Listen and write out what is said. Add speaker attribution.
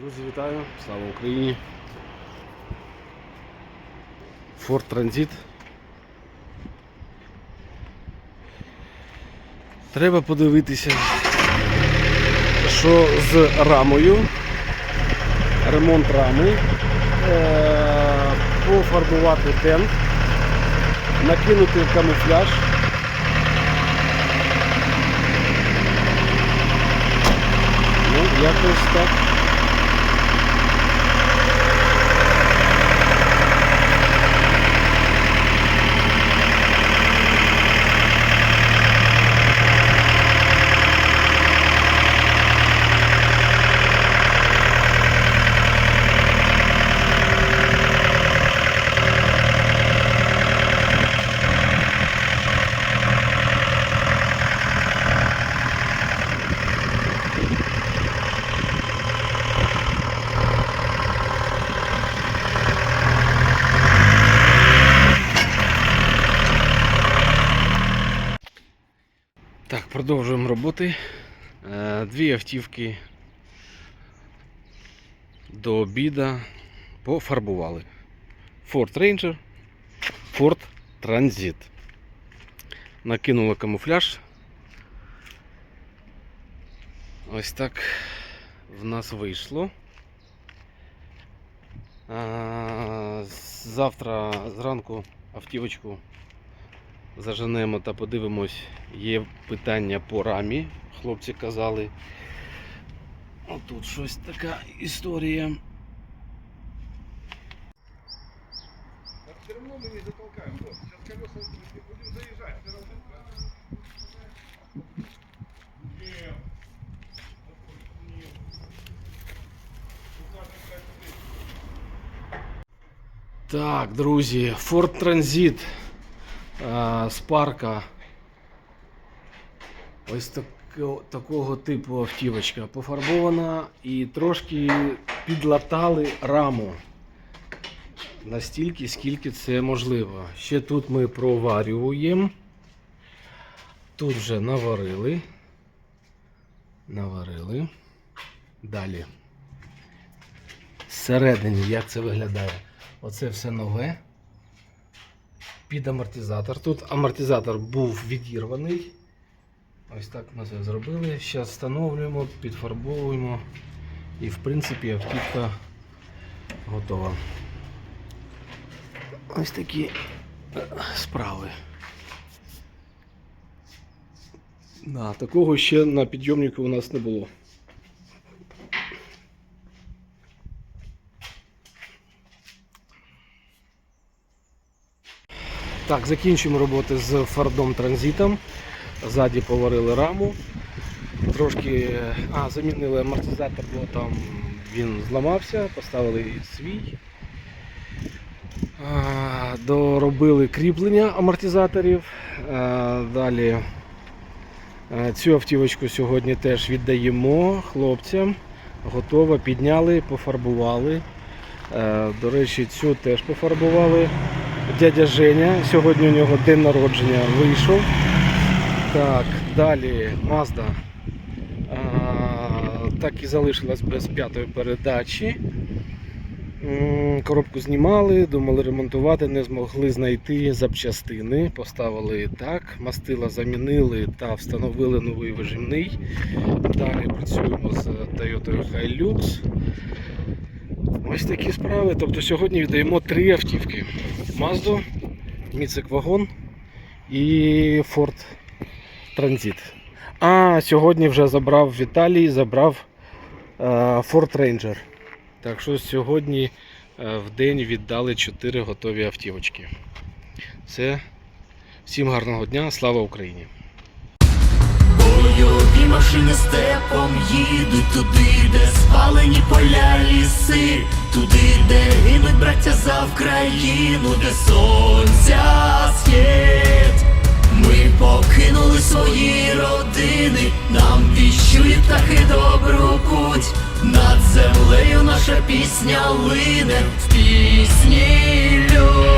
Speaker 1: Друзі, вітаю! Слава Україні! Форт Транзит. Треба подивитися, що з рамою. Ремонт рами. Е, Пофарбувати тент, накинути камуфляж. Ну, якось так. Так, продовжуємо роботи. Е, Дві автівки до обіда пофарбували. Ford Ranger, Ford Transit. Накинули камуфляж. Ось так в нас вийшло. Завтра зранку автівочку заженемо та подивимось, є питання по рамі. Хлопці казали. Отут щось така історія. Так, друзі, Ford Transit а, з парка. Ось тако- такого типу автівочка пофарбована і трошки підлатали раму. Настільки, скільки це можливо. Ще тут ми проварюємо. Тут вже наварили. Наварили. Далі. Зсередині, як це виглядає? Оце все нове. Під амортизатор. Тут амортизатор був відірваний. Ось так ми це зробили. Зараз встановлюємо, підфарбовуємо. І в принципі автівка готова. Ось такі справи. Да, такого ще на підйомнику у нас не було. Так, закінчуємо роботи з фардом транзитом. Ззаді поварили раму. Трошки а, замінили амортизатор, бо там він зламався, поставили свій. Доробили кріплення амортизаторів. Далі цю автівочку сьогодні теж віддаємо хлопцям. Готово, підняли, пофарбували. До речі, цю теж пофарбували. Дядя Женя. Сьогодні у нього день народження вийшов. Так, далі Mazda. А, так і залишилась без п'ятої передачі. Коробку знімали, думали ремонтувати, не змогли знайти запчастини. Поставили так, мастила замінили та встановили новий вижимний. Далі працюємо з Toyota Hilux. Ось такі справи. Тобто сьогодні віддаємо три автівки: Mazda, Міцик Вагон і Ford Transit. А сьогодні вже забрав Віталій, забрав е, Ford Ranger. Так що сьогодні е, в день віддали 4 готові автівочки. Все. Всім гарного дня, слава Україні!
Speaker 2: Бойові машини степом їдуть туди, де спалені поля ліси, туди, де гинуть браття за Вкраїну, де сонця світ. Ми покинули свої родини, нам віщують птахи добру путь. Над землею наша пісня лине в пісні лють.